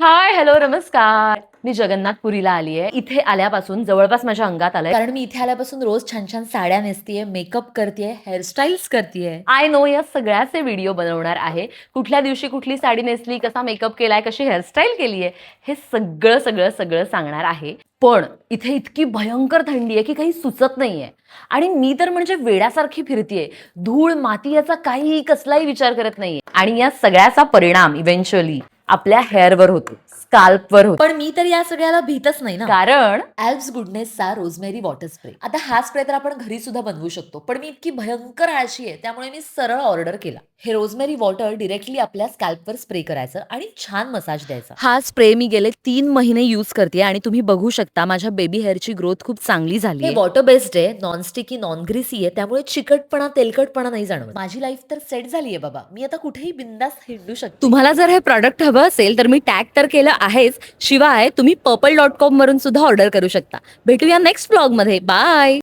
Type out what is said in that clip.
Hi hello नमस्कार. मी जगन्नाथपुरीला आली आहे इथे आल्यापासून जवळपास माझ्या अंगात आलंय. कारण मी इथे आल्यापासून रोज छान छान साड्या नेसतीये मेकअप करतेय हेअरस्टाईल्स करतेय. आय नो या सगळ्याचे व्हिडिओ बनवणार आहे. कुठल्या दिवशी कुठली साडी नेसली कसा मेकअप केलाय कशी हेअरस्टाईल केली आहे हे सगळं सगळं सगळं सांगणार आहे. पण इथे इतकी भयंकर थंडी आहे की काही सुचत नाहीये. आणि मी तर म्हणजे वेड्यासारखी फिरतीये. धूळ माती याचा काहीही कसलाही विचार करत नाहीये. आणि या सगळ्याचा परिणाम इव्हेंच्युअली आपल्या हेअरवर होतो स्काल्पवर होतो. पण मी तर या सगळ्याला भीतच नाही ना. कारण? ॲल्प्स गुडनेसचा रोजमेरी वॉटर स्प्रे आता हा स्प्रे तर आपण घरी सुद्धा बनवू शकतो पण मी इतकी भयंकर आळशी आहे त्यामुळे मी सरळ ऑर्डर केला. हे रोजमेरी वॉटर डिरेक्टली आपल्या स्कॅल्पवर स्प्रे करायचं आणि छान मसाज द्यायचा. हा स्प्रे मी गेले तीन महिने यूज करते आणि तुम्ही बघू शकता माझ्या बेबी हेअरची ग्रोथ खूप चांगली झाली हे वॉटर बेस्ड आहे नॉन स्टिकी नॉन ग्रीसी आहे त्यामुळे चिकटपणा तेलकटपणा नाही जाणवत. माझी लाईफ तर सेट झाली आहे बाबा. मी आता कुठेही बिंदास हिंडू शकते. तुम्हाला जर हे प्रॉडक्ट हवं असेल तर मी टॅग तर केलं आहेच. शिवाय तुम्ही पर्पल डॉट कॉम वरून सुद्धा ऑर्डर करू शकता. भेटूया नेक्स्ट ब्लॉगमध्ये. बाय